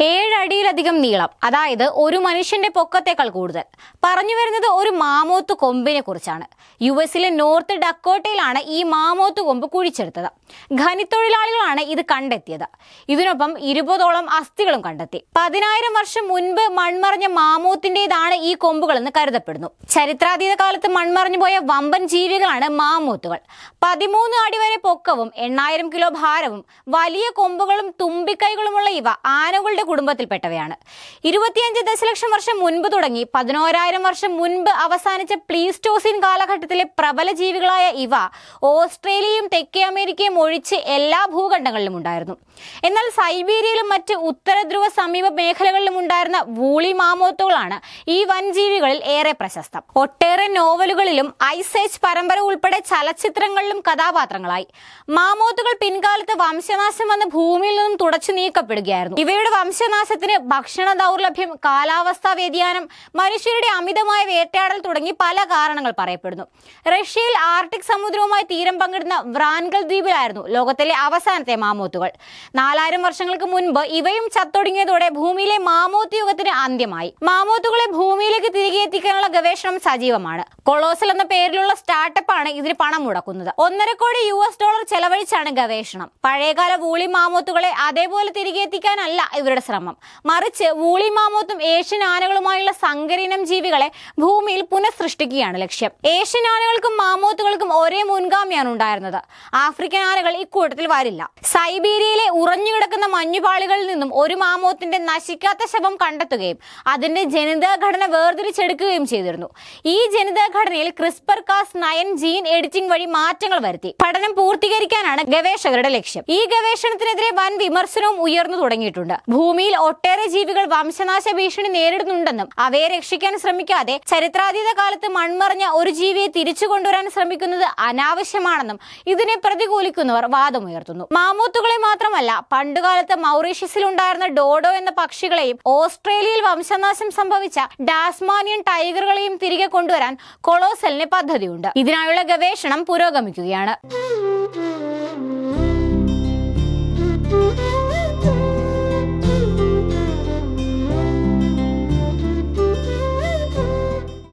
ഏഴടിയിലധികം നീളം അതായത് ഒരു മനുഷ്യന്റെ പൊക്കത്തേക്കാൾ കൂടുതൽ. പറഞ്ഞു വരുന്നത് ഒരു മാമോത്ത് കൊമ്പിനെ കുറിച്ചാണ്. യു എസിലെ നോർത്ത് ഡക്കോട്ടയിലാണ് ഈ മാമോത്ത് കൊമ്പ് കുഴിച്ചെടുത്തത്. ഖനിത്തൊഴിലാളികളാണ് ഇത് കണ്ടെത്തിയത്. ഇതിനൊപ്പം ഇരുപതോളം അസ്ഥികളും കണ്ടെത്തി. പതിനായിരം വർഷം മുൻപ് മൺമറഞ്ഞ മാമോത്തിന്റേതാണ് ഈ കൊമ്പുകളെന്ന് കരുതപ്പെടുന്നു. ചരിത്രാതീത കാലത്ത് മൺമറഞ്ഞു പോയ വമ്പൻ ജീവികളാണ് മാമോത്തുകൾ. പതിമൂന്ന് അടി വരെ പൊക്കവും എണ്ണായിരം കിലോ ഭാരവും വലിയ കൊമ്പുകളും തുമ്പിക്കൈകളുമുള്ള ഇവ ആനകളുടെ കുടുംബത്തിൽപ്പെട്ടവയാണ്. ഇരുപത്തിയഞ്ച് ദശലക്ഷം വർഷം മുൻപ് തുടങ്ങി പതിനോരായിരം വർഷം മുൻപ് അവസാനിച്ച പ്ലീസ്റ്റോസിൻ കാലഘട്ടത്തിലെ പ്രബല ജീവികളായ ഇവ ഓസ്ട്രേലിയയും തെക്കേ അമേരിക്കയും ഒഴിച്ച് എല്ലാ ഭൂഖണ്ഡങ്ങളിലും ഉണ്ടായിരുന്നു. എന്നാൽ സൈബീരിയയിലും മറ്റ് ഉത്തര ധ്രുവ സമീപ മേഖലകളിലും ഉണ്ടായിരുന്ന വൂളി മാമോത്തുകളാണ് ഈ വൻജീവികളിൽ ഏറെ പ്രശസ്തം. ഒട്ടേറെ നോവലുകളിലും ഐസേജ് പരമ്പര ഉൾപ്പെടെ ചലച്ചിത്രങ്ങളിലും കഥാപാത്രങ്ങളായി. മാമോത്തുകൾ പിൻകാലത്ത് വംശനാശം വന്ന് ഭൂമിയിൽ നിന്നും തുടച്ചു നീക്കപ്പെടുകയായിരുന്നു. ഇവയുടെ വംശനാശത്തിന് ഭക്ഷണ ദൗർലഭ്യം കാലാവസ്ഥാ വ്യതിയാനം മനുഷ്യരുടെ അമിതമായ വേട്ടയാടൽ തുടങ്ങി പല കാരണങ്ങൾ പറയപ്പെടുന്നു. റഷ്യയിൽ ആർട്ടിക് സമുദ്രവുമായി തീരം പങ്കിടുന്ന വ്രാൻഗൽ ദ്വീപിലായിരുന്നു ലോകത്തിലെ അവസാനത്തെ മാമോത്തുകൾ. നാലായിരം വർഷങ്ങൾക്ക് മുൻപ് ഇവയും ചത്തൊടുങ്ങിയതോടെ ഭൂമിയിലെ മാമൂത്ത് യുഗത്തിന് അന്ത്യമായി. മാമോത്തുകളെ ഭൂമിയിലേക്ക് തിരികെ എത്തിക്കാനുള്ള ഗവേഷണം സജീവമാണ്. കൊളോസൽ എന്ന പേരിലുള്ള ആണ് ഇതിന് പണം മുടക്കുന്നത്. ഒന്നര കോടി യു എസ് ഡോളർ ചെലവഴിച്ചാണ് ഗവേഷണം. പഴയകാല വൂളി മാമോത്തുകളെ അതേപോലെ തിരികെ എത്തിക്കാനല്ല ഇവരുടെ ശ്രമം. മറിച്ച് വൂളി മാമോത്തും ഏഷ്യൻ ആനകളുമായുള്ള സങ്കരീനം ജീവികളെ ഭൂമിയിൽ പുനഃസൃഷ്ടിക്കുകയാണ് ലക്ഷ്യം. ഏഷ്യൻ ആനകൾക്കും മാമോത്തുകൾക്കും ഒരേ മുൻഗാമിയാണ് ഉണ്ടായിരുന്നത്. ആഫ്രിക്കൻ ആനകൾ ഇക്കൂട്ടത്തിൽ വരില്ല. സൈബീരിയയിലെ ഉറഞ്ഞുകിടക്കുന്ന മഞ്ഞുപാളികളിൽ നിന്നും ഒരു മാമോത്തിന്റെ നശിക്കാത്ത ശവം കണ്ടെത്തുകയും അതിന്റെ ജനിതഘടന വേർതിരിച്ചെടുക്കുകയും ചെയ്തിരുന്നു. ഈ ജനിതഘടനയിൽ CRISPR Cas nine gene editing വഴി മാറ്റങ്ങൾ വരുത്തി. പഠനം പൂർത്തീകരിക്കാനാണ് ഗവേഷകരുടെ ലക്ഷ്യം. ഈ ഗവേഷണത്തിനെതിരെ വൻ വിമർശനവും ഉയർന്നു തുടങ്ങിയിട്ടുണ്ട്. ഭൂമിയിൽ ഒട്ടേറെ ജീവികൾ വംശനാശ ഭീഷണി നേരിടുന്നുണ്ടെന്നും അവയെ രക്ഷിക്കാൻ ശ്രമിക്കാതെ ചരിത്രാതീത കാലത്ത് മൺമറഞ്ഞ ഒരു ജീവിയെ തിരിച്ചു കൊണ്ടുവരാൻ ശ്രമിക്കുന്നത് അനാവശ്യമാണെന്നും ഇതിനെ പ്രതികൂലിക്കുന്നവർ വാദമുയർത്തുന്നു. മാമൂത്തുകളെ മാത്രമല്ല പണ്ടുകാലത്ത് മൗറീഷ്യസിൽ ഉണ്ടായിരുന്ന ഡോഡോ എന്ന പക്ഷികളെയും ഓസ്ട്രേലിയയിൽ വംശനാശം സംഭവിച്ച ഡാസ്മാനിയൻ ടൈഗറുകളെയും തിരികെ കൊണ്ടുവരാൻ കൊളോസലിന് പദ്ധതിയുണ്ട്. ഇതിനായുള്ള ഗവേഷണം പുരോഗമിക്കുകയാണ്.